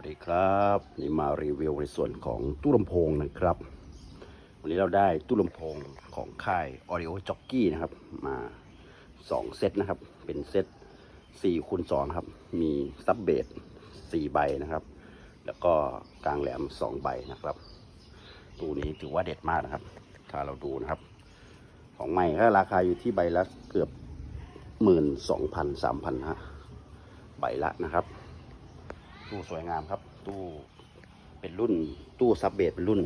วัสดีครับนี่มารีวิวในส่วนของตู้ลำโพงนะครับ วันนี้เราได้ตู้ลำโพงของค่าย Audio Jockey นะครับ มา 2 เซตนะครับ เป็นเซต4คูณ2ครับ มีซับเบส4ใบนะครับ แล้วก็กลางแหลม 2 ใบนะครับ ตู้นี้ถือว่าเด็ดมากนะครับ ถ้าเราดูนะครับ ของใหม่ก็ราคาอยู่ที่ใบละเกือบหมื่นสองพันสามพันฮะใบละนะครับ ตู้สวยงามครับ ตู้เป็นรุ่นตู้ซับเบสเป็นรุ่น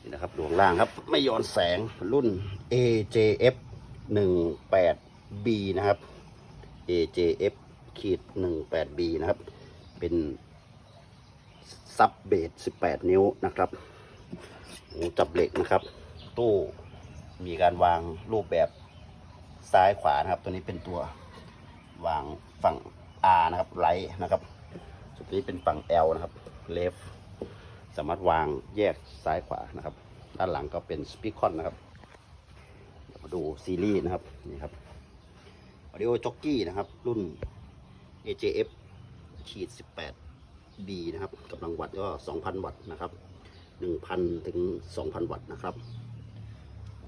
นี่นะครับดวงล่างครับ ไม่ย้อนแสงรุ่น AJF 18B นะครับ AJF ขีด 18B นะครับ เป็นซับเบส18 นิ้วนะครับหูจับเหล็กนะครับ ตู้มีการวางรูปแบบซ้ายขวานะครับ ตัวนี้เป็นตัววางฝั่ง R นะครับไลท์นะครับ นี้เป็นฝั่ง L นะครับ left สามารถวางแยกซ้ายขวานะครับ ด้านหลังก็เป็นสปีคอนนะครับมาดูซีรีส์นะครับนี่ครับ Audio Jockey นะครับ รุ่น AJF ขีด 18B นะครับกำลังวัตต์ก็ 2,000 วัตต์นะครับ 1,000 ถึง 2,000 วัตต์นะครับ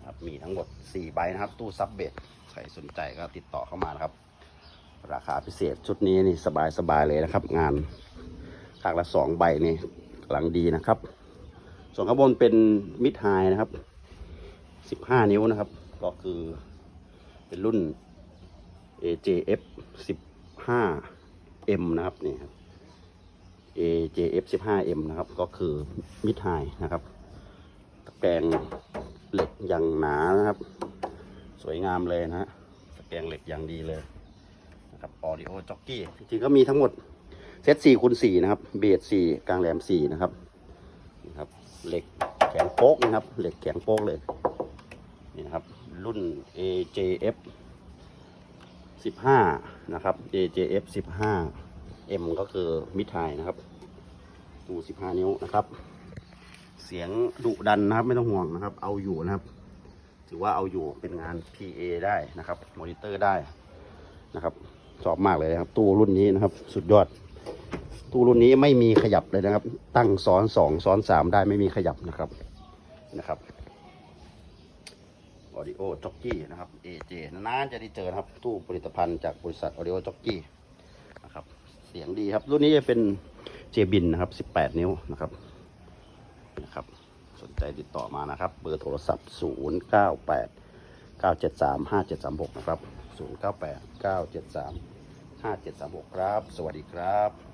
ครับ มีทั้งหมด 4 ใบนะครับ ตู้ซับเบสใครสนใจก็ติดต่อเข้ามานะครับ ราคาพิเศษชุดนี้นี่สบายสบายเลยนะครับ งานข้างละสองใบนี่กำลังดีนะครับ ส่วนข้างบนเป็นมิดไฮนะครับสิบห้านิ้วนะครับ ก็คือเป็นรุ่น AJF 15M นะครับนี่ครับ AJF 15M นะครับ ก็คือมิดไฮนะครับตะแกรงเหล็กอย่างหนานะครับ สวยงามเลยนะฮะตะแกรงเหล็กอย่างดีเลย ครับออดิโอจ็อกกี้จริงๆก็มีทั้งหมดเซต4คูณ4นะครับ เบส4กลางแหลม4นะครับนี่ครับ เหล็กแข็งโป๊กนะครับ เหล็กแข็งโป๊กเลย นี่นะครับ รุ่น AJF 15 นะครับ AJF 15 M ก็คือมิดไฮนะครับตู้15 นิ้วนะครับ เสียงดุดันนะครับ ไม่ต้องห่วงนะครับ เอาอยู่นะครับ ถือว่าเอาอยู่เป็นงาน PA ได้นะครับ มอนิเตอร์ได้นะครับ ชอบมากเลยนะครับ ตู้รุ่นนี้นะครับ สุดยอด ตู้รุ่นนี้ไม่มีขยับเลยนะครับ ตั้งซ้อนสองซ้อนสามได้ไม่มีขยับนะครับนะครับออดิโอจ็อกกี้นะครับ AJ นานๆจะได้เจอนะครับ ตู้ผลิตภัณฑ์จากบริษัทออดิโอจ็อกกี้นะครับ เสียงดีครับ รุ่นนี้จะเป็นเจบินนะครับ 18 นิ้วนะครับนะครับ สนใจติดต่อมานะครับ เบอร์โทรศัพท์ 098 973 5736 นะครับ 098 973 5736 ครับ สวัสดีครับ